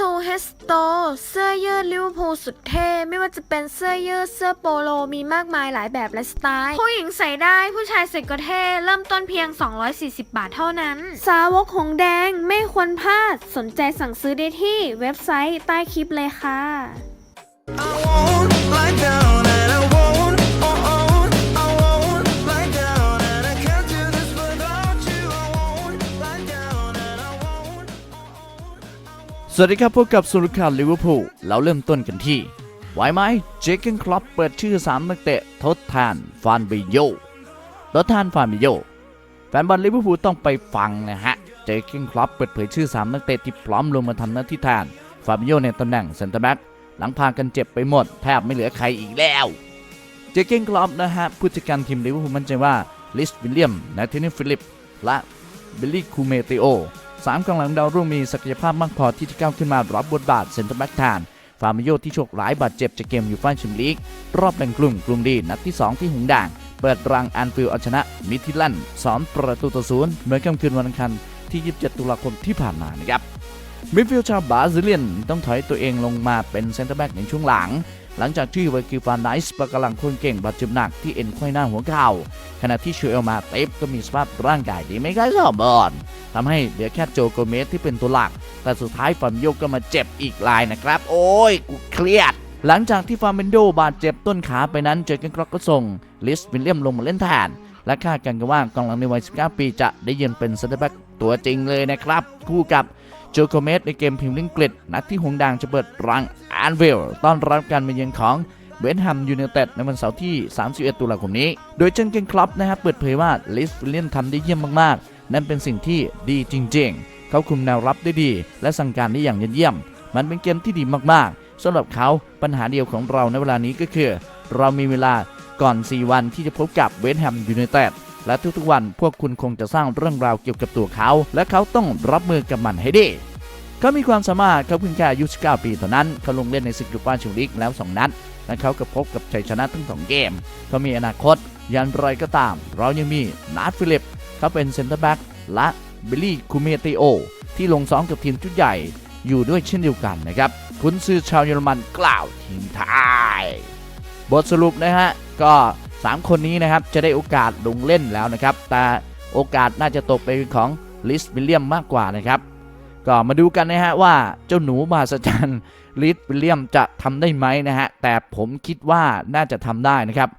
ชว์เฮสโตเสื้อยืดลิเวอร์พูลสุดเท่ ไม่ว่าจะเป็นเสื้อยืดเสื้อโปโลมีมากมายหลายแบบและสไตล์ ผู้หญิงใส่ได้ผู้ชายใส่ก็เท่ เริ่มต้นเพียง 240 บาทเท่านั้น สาวกหงแดงไม่ควรพลาด สนใจสั่งซื้อได้ที่เว็บไซต์ใต้คลิปเลยค่ะ วัสดีครับพบกับสุรคารลิเวอร์พูลเราเริ่มต้นกันที่ ไหวไหมเจคเกนคลับเปิดชื่อ 3 นักเตะทดแทนฟานบิโยทดแทนฟานบิโยแฟนบอลลิเวอร์พูลต้องไปฟังนะฮะ เจคเกนคลับเปิดเผยชื่อ 3 นักเตะที่พร้อมลงมาทำหน้าที่แทนฟานบิโยในตำแหน่งเซนเตอร์แบ็กหลังพากันเจ็บไปหมด แทบไม่เหลือใครอีกแล้ว เจคเกนคลับนะฮะผู้จัดการทีมลิเวอร์พูลมั่นใจว่าลิสวิลเลียมนาธานีฟิลิป และบิลลี่คูเมติโอ สามกองหลังดาวรุ่งมีศักยภาพมากพอที่จะก้าวขึ้นมารับบทบาทเซ็นเตอร์แบ็กแทนฟาร์มิโยที่โชคร้ายบาดเจ็บจากเกมยูฟ่าแชมเปี้ยนลีก รอบแบ่งกลุ่มกลุ่มดีนัดที่ 2 ที่หงด่าง เปิดรังแอนฟิลเอาชนะ มิทิลันสองประตูต่อศูนย์เมื่อค่ำคืนวันอังคารที่ 27 ตุลาคมที่ผ่านมานะครับมิดฟิลด์ชาวบราซิเลียนต้องถอยตัวเองลงมาเป็นเซ็นเตอร์แบ็กในช่วงหลัง หลังจากที่เวกิฟานไนส์ประกำลังคนเก่งบาดเจ็บหนักที่เอ็นไขว้หน้าหัวเข่า ขณะที่เอลมาเตฟก็มีสภาพร่างกายดีไม่ค่อยสมบูรณ์ทำให้เหลือแค่โจโกเมสที่เป็นตัวหลัก แต่สุดท้ายฟามโยก็มาเจ็บอีกรายนะครับ โอ้ยกูเครียด หลังจากที่ฟาร์มเบนโดบาดเจ็บต้นขาไปนั้นเจอกันกรอกก็ส่งลิสวิลเลียมลงมาเล่นแทนและคาดกันกันว่ากองหลังในวัย 19 ปีจะได้ยืนเป็นเซนเตอร์แบ็กตัวจริงเลยนะครับ คู่กับ โจโกเมสในเกมพรีเมียร์ลีกอังกฤษนัดที่หงดางจะเปิดรังแอนเวลต้อนรับการมาเยือนของเวนแฮมยูไนเต็ดในวันเสาร์ที่ 31 ตุลาคมนี้ โดยเจนเกนคลับนะครับเปิดเผยว่าลิสเลียนทำได้เยี่ยมมากๆ นั่นเป็นสิ่งที่ดีจริงๆ เขาคุมแนวรับได้ดี และสั่งการได้อย่างยอดเยี่ยม มันเป็นเกมที่ดีมากๆสำหรับเขาปัญหาเดียวของเราในเวลานี้ก็คือ เรามีเวลาก่อน 4 วันที่จะพบกับเวนแฮมยูไนเต็ด และทุกๆวันพวกคุณคงจะสร้างเรื่องราวเกี่ยวกับตัวเขา และเขาต้องรับมือกับมันให้ดีเขามีความสามารถเขาเพิ่งแค่อายุ 19 ปีเท่านั้น เขาลงเล่นในศึกยูฟ่าแชมเปี้ยนลีกแล้ว 2 นัด และเขาก็พบกับชัยชนะทั้งสองเกม เขามีอนาคต ยันไรก็ตาม เรายังมีนาร์ฟิลิป เขาเป็นเซนเตอร์แบ็กและบิลลี่คูเมติโอ ที่ลงซ้อมกับทีมชุดใหญ่อยู่ด้วยเช่นเดียวกันนะครับ คุณซื้อชาวเยอรมันกล่าวทิ้งท้ายบทสรุปนะฮะ ก็ 3 คนนี้นะครับจะได้โอกาสลงเล่นแล้วนะครับ แต่โอกาสน่าจะตกไปของลิสวิลเลียมมากกว่านะครับ ก็มาดูกันนะฮะว่าเจ้าหนูมหัศจรรย์ลิสวิลเลียมจะทำได้ไหมนะฮะ แต่ผมคิดว่าน่าจะทำได้นะครับ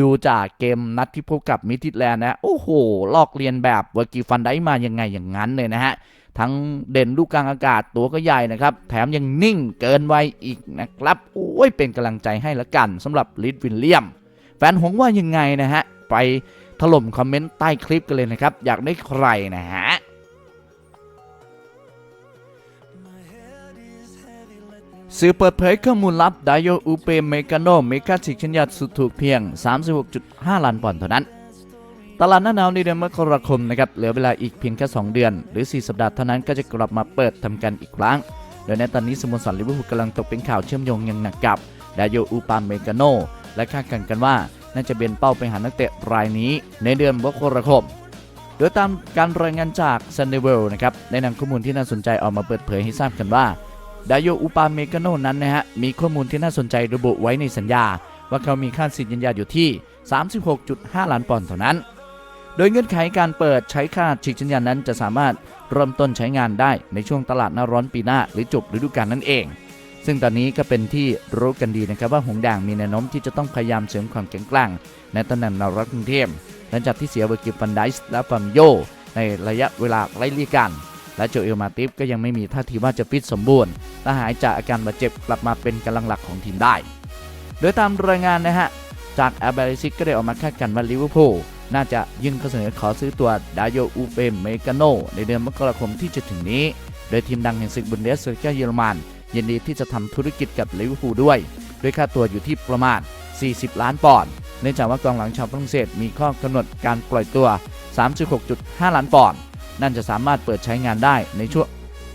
ดูจากเกมนัดที่พบกับมิทิแลนด์นะ โอ้โห ลอกเลียนแบบเวอร์กิฟันได้มายังไงอย่างนั้นเลยนะฮะ ทั้งเด่นลูกกลางอากาศตัวก็ใหญ่นะครับ แถมยังนิ่งเกินไวัยอีกนะครับ โอ้ยเป็นกำลังใจให้ละกันสำหรับลิสวิลเลียม แฟนหงว่ายังไงนะฮะ ไปถล่มคอมเมนต์ใต้คลิปกันเลยนะครับ อยากได้ใครนะฮะสื่อเปิดเผยข้อมูลลับไดโยอุเปเมกาโนเมกาชิกชัญญาสุดถูกเพียง 36.5 ล้านปอนด์เท่านั้น ตลาดหน้าหนาวในเดือนมกราคมนะครับ เหลือเวลาอีกเพียงแค่ 2 เดือน หรือ 4 สัปดาห์เท่านั้นก็จะกลับมาเปิดทำการอีกครั้ง โดยในตอนนี้สโมสรลิเวอร์พูลกำลังตกเป็นข่าวเชื่อมโยงอย่างหนักกับไดโยอุปาเมกาโน และคาดการณ์กันว่าน่าจะเบนเป้าไปหานักเตะรายนี้ในเดือนมกราคม โดยตามการรายงานจากซันเดเวลนะครับได้นำข้อมูลที่น่าสนใจออกมาเปิดเผยให้ทราบกันว่าดายโยอุปาเมกาโนนั้นนะฮะมีข้อมูลที่น่าสนใจระบุไว้ในสัญญา ว่าเขามีค่าสิทธิ์ยืนยันอยู่ที่ 36.5 ล้านปอนด์เท่านั้น โดยเงื่อนไขการเปิดใช้ค่าฉีกสัญญานั้นจะสามารถเริ่มต้นใช้งานได้ในช่วงตลาดหน้าร้อนปีหน้าหรือจบฤดูกาลนั่นเอง ซึ่งตอนนี้ก็เป็นที่รู้กันดีนะครับว่าหงด่างมีแนวโน้มที่จะต้องพยายามเสริมความแข็งแกร่งในตำแหน่งแนวรับกรุงเทพหลังจากที่เสียเวอร์กิฟันไดส์และฟัมโย ในระยะเวลาไล่เลี่ยกัน และโจเอลมาติฟก็ยังไม่มีท่าทีว่าจะฟิตสมบูรณ์และหายจากอาการบาดเจ็บกลับมาเป็นกำลังหลักของทีมได้ โดยตามรายงานนะฮะจากแอเบริซิกก็ได้ออกมาคาดการณ์ว่าลิเวอร์พูลน่าจะยื่นข้อเสนอขอซื้อตัวดาโยอูเปมเมกาโนในเดือนมกราคมที่จะถึงนี้ โดยทีมดังแห่งศึกบุนเดสเลิกาเยอรมัน ยินดีที่จะทำธุรกิจกับลิเวอร์พูลด้วย ด้วยค่าตัวอยู่ที่ประมาณ 40 ล้านปอนด์เนื่องจากว่ากองหลังชาวฝรั่งเศสมีข้อกำหนดการปล่อยตัว 36.5 ล้านปอนด์นั่นจะสามารถเปิดใช้งานได้ในช่วง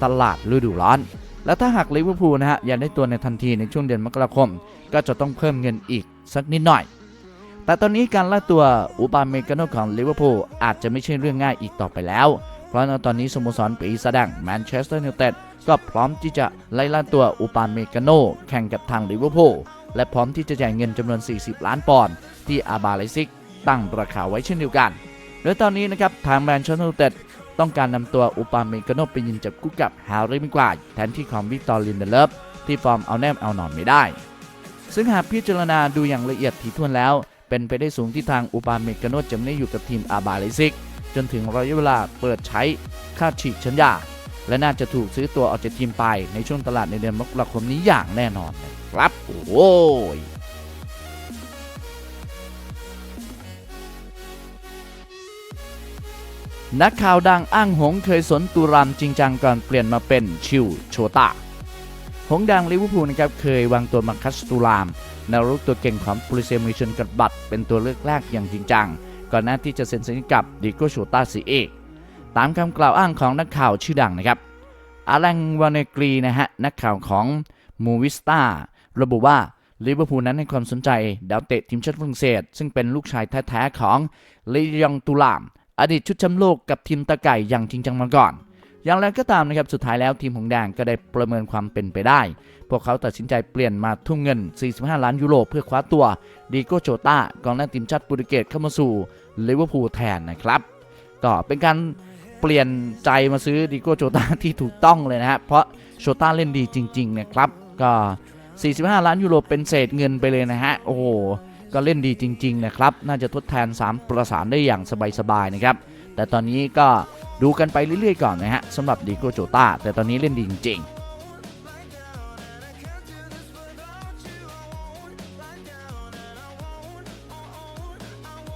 ตลาดฤดูร้อน และถ้าหากลิเวอร์พูลนะฮะอยากได้ตัวในทันทีในช่วงเดือนมกราคม ก็จะต้องเพิ่มเงินอีกสักนิดหน่อย แต่ตอนนี้การล่าตัวอุปาเมกาโนของลิเวอร์พูลอาจจะไม่ใช่เรื่องง่ายอีกต่อไปแล้ว เพราะในตอนนี้สโมสรปีศาจแดงแมนเชสเตอร์ยูไนเต็ด ก็พร้อมที่จะไล่ล่าตัวอุปาเมกาโนแข่งกับทางลิเวอร์พูลและพร้อมที่จะจ่ายเงินจำนวน 40 ล้านปอนด์ที่อาบาเลซิกตั้งราคาไว้เช่นเดียวกัน โดยตอนนี้นะครับทางแมนเชสเตอร์ยูไนเต็ดต้องการนำตัวอุปาเมกาโนไปยินจับคู่กับแฮร์รี่มิกวายแทนที่ของวิกตอร์ลินเดเลฟที่ฟอร์มเอาแนมเอานอนไม่ได้ ซึ่งหากพิจารณาดูอย่างละเอียดถี่ถ้วนแล้ว เป็นไปได้สูงที่ทางอุปาเมกาโนจะไม่ได้อยู่กับทีมอาบาเลซิก จนถึงระยะเวลาเปิดใช้ค่าฉีกชัญญา และน่าจะถูกซื้อตัวออกจากทีมไปในช่วงตลาดในเดือนมกราคมนี้อย่างแน่นอนครับโอ้ยนักข่าวดังอ้างหงเคยสนตุรามจริงจังก่อนเปลี่ยนมาเป็นชิวโชตาหงดังลิเวอร์พูลนะครับเคยวางตัวมาคัสตูรามแนวรุกตัวเก่งของปริเซมิชนกับบัตเป็นตัวเลือกแรกอย่างจริงจัง ก่อนหน้าที่จะเซ็นสัญญากับดิโกโชตาซีเอก ตามคำกล่าวอ้างของนักข่าวชื่อดังนะครับอาลังวานกรีนะฮะนักข่าวของมูวิสตาระบุว่าลิเวอร์พูลนั้นให้ความสนใจดาวเตะทีมชาติฝรั่งเศส ซึ่งเป็นลูกชายแท้ๆของลียองตูลาม อดีตชุดแชมป์โลกกับทีมตะไก่อย่างจริงจังมาก่อน อย่างไรก็ตามนะครับ สุดท้ายแล้วทีมหงแดงก็ได้ประเมินความเป็นไปได้ พวกเขาตัดสินใจเปลี่ยนมาทุ่มเงิน 45 ล้านยูโรเพื่อคว้าตัวดีโกโจตากองหน้าทีมชาติโปรตุเกสเข้ามาสู่ลิเวอร์พูลแทนนะครับ ก็เป็นการ เปลี่ยนใจมาซื้อดีโก้โจตาที่ถูกต้องเลยนะฮะเพราะโชต้าเล่นดีจริงๆนะครับก็ 45 ล้านยูโรเป็นเศษเงินไปเลยนะฮะโอ้โหก็เล่นดีจริงๆนะครับน่าจะทดแทน 3 ประสานได้อย่างสบายๆนะครับแต่ตอนนี้ก็ดูกันไปเรื่อยๆก่อนนะฮะสำหรับดีโก้โจตาแต่ตอนนี้เล่นดีจริงๆ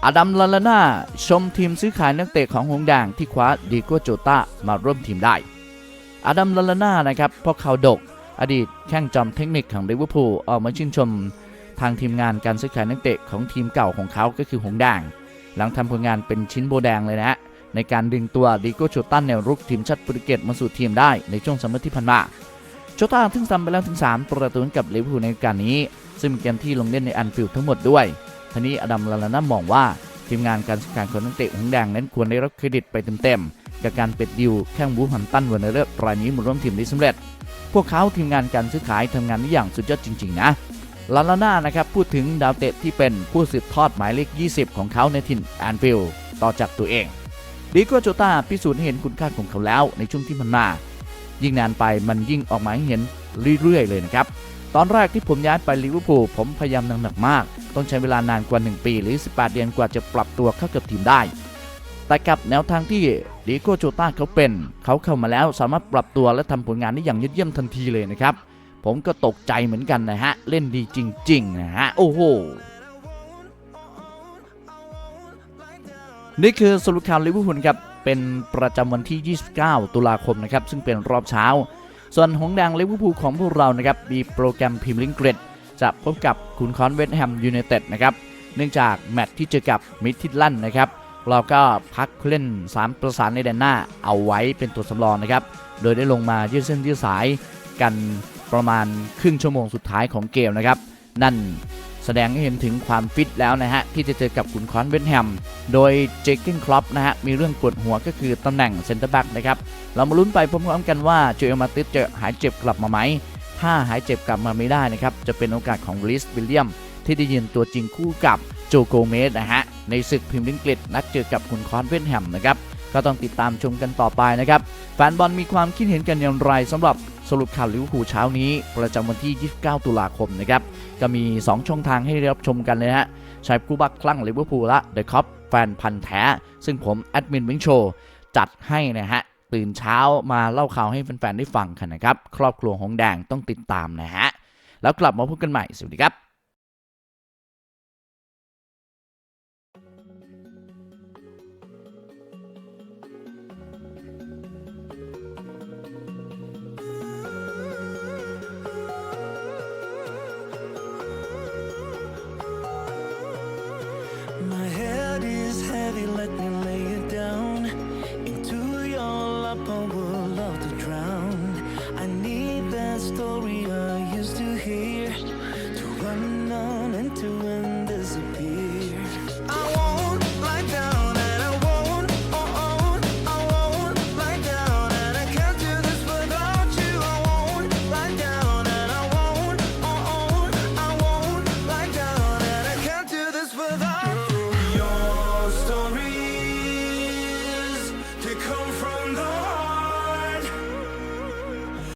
อดัมลาลาน่าชมทีมซื้อขายนักเตะของหงแดงที่คว้าดีโกโจตามาร่วมทีมได้อดัมลาลาน่านะครับพอเขาดก อดีตแข้งจอมเทคนิคของลิเวอร์พูลออกมาชื่นชมทางทีมงานการซื้อขายนักเตะของทีมเก่าของเขาก็คือหงแดงหลังทำผลงานเป็นชิ้นโบแดงเลยนะฮะในการดึงตัวดิโกโชตันแนวรุกทีมชาติโปรตุเกสมาสู่ทีมได้ในช่วงซัมเมที่ผ่านมาโชต้าทึ่งทำไปแล้วถึง 3 ประตูกับลิเวอร์พูลในการนี้ ซึ่งเป็นเกมที่ลงเล่นในอันฟิลด์ทั้งหมดด้วย ทนี้อดัมลาลาน่ามองว่าทีมงานการซื้อขายของนักเตะหงแดงนั้นควรได้รับเครดิตไปเต็มๆกับการเป็ดดิวแข้งบูฮัมตันวันเนอร์รายนี้มาร่วมทีมได้สำเร็จ พวกเขาทีมงานการซื้อขายทำงานได้อย่างสุดยอดจริงๆนะลาลาน่านะครับพูดถึงดาวเตะที่เป็นผู้สืบทอดหมายเลข 20 ของเขาในถิ่นแอนฟิลด์ต่อจากตัวเองดิโกโจตาพิสูจน์ให้เห็นคุณค่าของเขาแล้วในช่วงที่มันมา ยิ่งนานไปมันยิ่งออกมาให้เห็นเรื่อยๆเลยนะครับ ตอนแรกที่ผมย้ายไปลิเวอร์พูลผมพยายามหนักมาก ต้องใช้เวลานานกว่า 1 ปีหรือ 18 เดือนกว่าจะปรับตัวเข้ากับทีมได้ แต่กับแนวทางที่ดิโกโจต้าเขาเป็น เขาเข้ามาแล้วสามารถปรับตัวและทำผลงานได้อย่างยอดเยี่ยมทันทีเลยนะครับ ผมก็ตกใจเหมือนกันนะฮะ เล่นดีจริงๆนะฮะ โอ้โหนี่คือสรุปข่าวลิเวอร์พูลครับเป็นประจำวันที่ 29 ตุลาคมนะครับซึ่งเป็นรอบเช้า ส่วนหงแดงลิเวอร์พูลของพวกเรานะครับมีโปรแกรมพิมลิงเกรดจะพบกับคุณคอนเวสต์แฮมยูไนเต็ดนะครับเนื่องจากแมตช์ที่เจอกับมิดทิดลันนะครับเราก็พักเล่น 3 ประสานในแดนหน้าเอาไว้เป็นตัวสำรองนะครับ โดยได้ลงมายืดเส้นยืดสายกันประมาณครึ่งชั่วโมงสุดท้ายของเกมนะครับ นั่น แสดงให้เห็นถึงความฟิตแล้วนะฮะ ที่จะเจอกับขุนคอนเวนแฮม โดยเจคเกนคลอปนะฮะ มีเรื่องปวดหัวก็คือตำแหน่งเซนเตอร์แบ็กนะครับ เรามาลุ้นไปพร้อมๆกันว่าโจเอลมาติสจะหายเจ็บกลับมาไหม ถ้าหายเจ็บกลับมาไม่ได้นะครับ จะเป็นโอกาสของลิสวิลเลียม ที่ได้ยืนตัวจริงคู่กับโจโกเมสนะฮะในศึกพิมพ์ลิงกฤษนัดเจอกับขุนคอนเวนแฮมนะครับก็ต้องติดตามชมกันต่อไปนะครับแฟนบอลมีความคิดเห็นกันอย่างไรสำหรับ สรุปข่าวลิเวอร์พูลเช้านี้ ประจำวันที่ 29 ตุลาคมนะครับก็มี 2 ช่องทางให้ได้รับชมกันเลยฮะชายกูบักคลั่งลิเวอร์พูลละเดอะคอปแฟนพันธ์แท้ ซึ่งผมแอดมินวิงโชจัดให้นะฮะตื่นเช้ามาเล่าข่าวให้แฟนๆได้ฟังกันนะครับ ครอบครัวของแดงต้องติดตามนะฮะ แล้วกลับมาพบกันใหม่ สวัสดีครับ